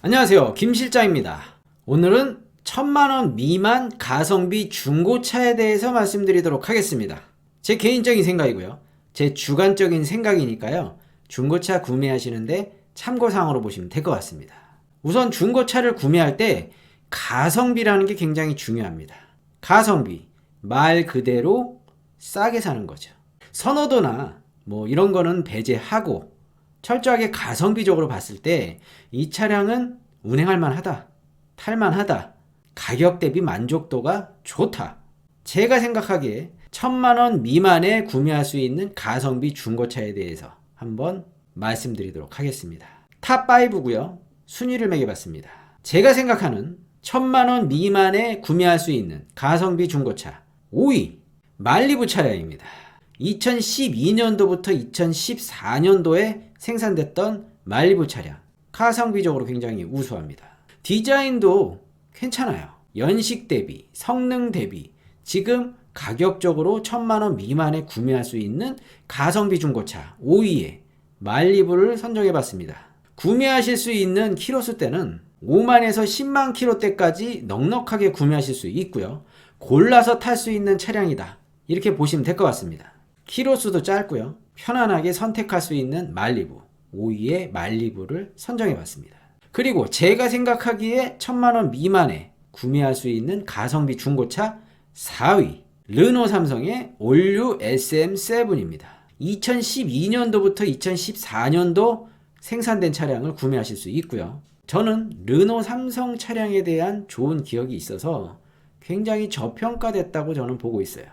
안녕하세요. 김 실장입니다. 오늘은 천만원 미만 가성비 중고차에 대해서 말씀드리도록 하겠습니다. 제 개인적인 생각이고요. 제 주관적인 생각이니까요. 중고차 구매하시는데 참고사항으로 보시면 될 것 같습니다. 우선 중고차를 구매할 때 가성비라는 게 굉장히 중요합니다. 가성비. 말 그대로 싸게 사는 거죠. 선호도나 뭐 이런 거는 배제하고 철저하게 가성비적으로 봤을 때 이 차량은 운행할 만하다. 탈만하다. 가격 대비 만족도가 좋다. 제가 생각하기에 천만 원 미만에 구매할 수 있는 가성비 중고차에 대해서 한번 말씀드리도록 하겠습니다. 탑5고요. 순위를 매겨봤습니다. 제가 생각하는 천만 원 미만에 구매할 수 있는 가성비 중고차 5위 말리부 차량입니다. 2012년도부터 2014년도에 생산됐던 말리부 차량 가성비적으로 굉장히 우수합니다. 디자인도 괜찮아요. 연식 대비, 성능 대비 지금 가격적으로 천만 원 미만에 구매할 수 있는 가성비 중고차 5위에 말리부를 선정해 봤습니다. 구매하실 수 있는 키로수 대는 5만에서 10만 키로대까지 넉넉하게 구매하실 수 있고요. 골라서 탈 수 있는 차량이다. 이렇게 보시면 될 것 같습니다. 키로수도 짧고요. 편안하게 선택할 수 있는 말리부 5위의 말리부를 선정해 봤습니다. 그리고 제가 생각하기에 천만 원 미만에 구매할 수 있는 가성비 중고차 4위 르노 삼성의 올류 SM7입니다. 2012년도부터 2014년도 생산된 차량을 구매하실 수 있고요. 저는 르노 삼성 차량에 대한 좋은 기억이 있어서 굉장히 저평가됐다고 저는 보고 있어요.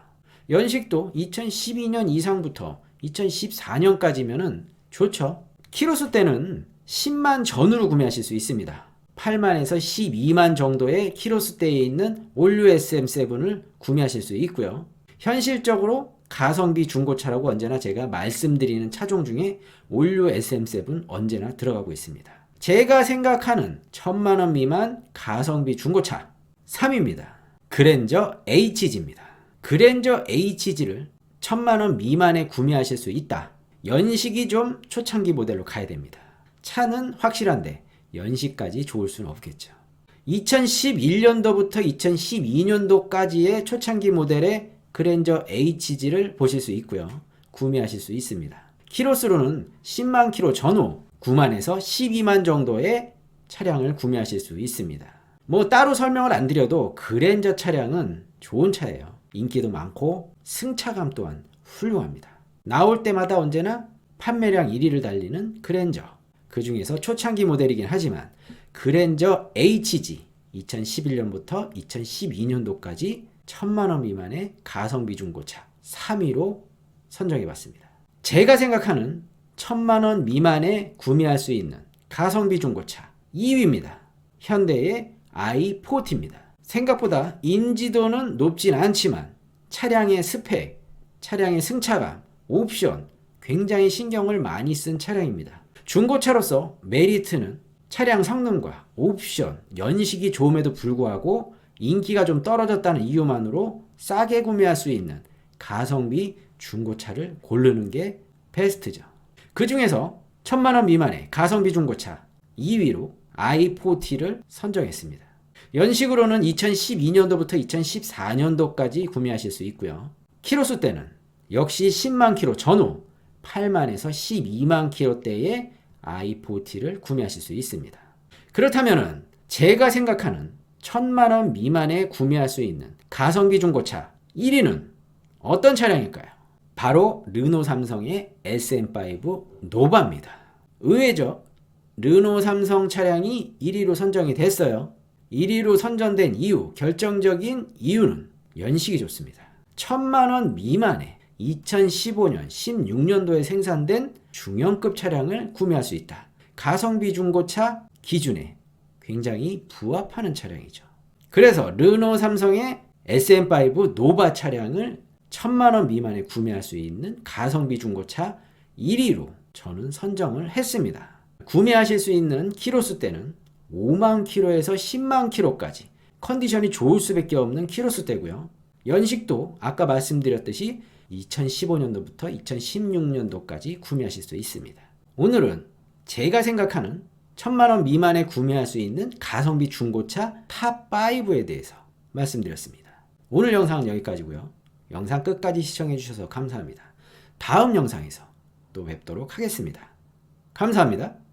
연식도 2012년 이상부터 2014년까지면은 좋죠. 키로수 때는 10만 전후로 구매하실 수 있습니다. 8만에서 12만 정도의 키로수 대에 있는 올류 SM7을 구매하실 수 있고요. 현실적으로 가성비 중고차라고 언제나 제가 말씀드리는 차종 중에 올류 SM7 언제나 들어가고 있습니다. 제가 생각하는 천만원 미만 가성비 중고차 3위입니다. 그랜저 HG입니다. 그랜저 HG를 천만 원 미만에 구매하실 수 있다. 연식이 좀 초창기 모델로 가야 됩니다. 차는 확실한데 연식까지 좋을 수는 없겠죠. 2011년도부터 2012년도까지의 초창기 모델의 그랜저 HG를 보실 수 있고요. 구매하실 수 있습니다. 키로수로는 10만 키로 전후 9만에서 12만 정도의 차량을 구매하실 수 있습니다. 뭐 따로 설명을 안 드려도 그랜저 차량은 좋은 차예요. 인기도 많고 승차감 또한 훌륭합니다. 나올 때마다 언제나 판매량 1위를 달리는 그랜저. 그 중에서 초창기 모델이긴 하지만 그랜저 HG 2011년부터 2012년도까지 천만 원 미만의 가성비 중고차 3위로 선정해 봤습니다. 제가 생각하는 천만 원 미만에 구매할 수 있는 가성비 중고차 2위입니다. 현대의 i40입니다. 생각보다 인지도는 높진 않지만 차량의 스펙, 차량의 승차감, 옵션 굉장히 신경을 많이 쓴 차량입니다. 중고차로서 메리트는 차량 성능과 옵션, 연식이 좋음에도 불구하고 인기가 좀 떨어졌다는 이유만으로 싸게 구매할 수 있는 가성비 중고차를 고르는 게 베스트죠. 그 중에서 천만 원 미만의 가성비 중고차 2위로 i40를 선정했습니다. 연식으로는 2012년도부터 2014년도까지 구매하실 수 있고요. 키로수 때는 역시 10만 키로 전후 8만에서 12만 키로대의 i40를 구매하실 수 있습니다. 그렇다면은 제가 생각하는 천만 원 미만에 구매할 수 있는 가성비 중고차 1위는 어떤 차량일까요? 바로 르노 삼성의 SM5 노바입니다. 의외죠? 르노 삼성 차량이 1위로 선정이 됐어요. 1위로 선정된 이유, 결정적인 이유는 연식이 좋습니다. 천만 원 미만에 2015년, 16년도에 생산된 중형급 차량을 구매할 수 있다. 가성비 중고차 기준에 굉장히 부합하는 차량이죠. 그래서 르노 삼성의 SM5 노바 차량을 천만 원 미만에 구매할 수 있는 가성비 중고차 1위로 저는 선정을 했습니다. 구매하실 수 있는 키로수 대는 5만 키로에서 10만 키로까지 컨디션이 좋을 수밖에 없는 키로수 대고요. 연식도 아까 말씀드렸듯이 2015년도부터 2016년도까지 구매하실 수 있습니다. 오늘은 제가 생각하는 천만 원 미만에 구매할 수 있는 가성비 중고차 탑5에 대해서 말씀드렸습니다. 오늘 영상은 여기까지고요. 영상 끝까지 시청해 주셔서 감사합니다. 다음 영상에서 또 뵙도록 하겠습니다. 감사합니다.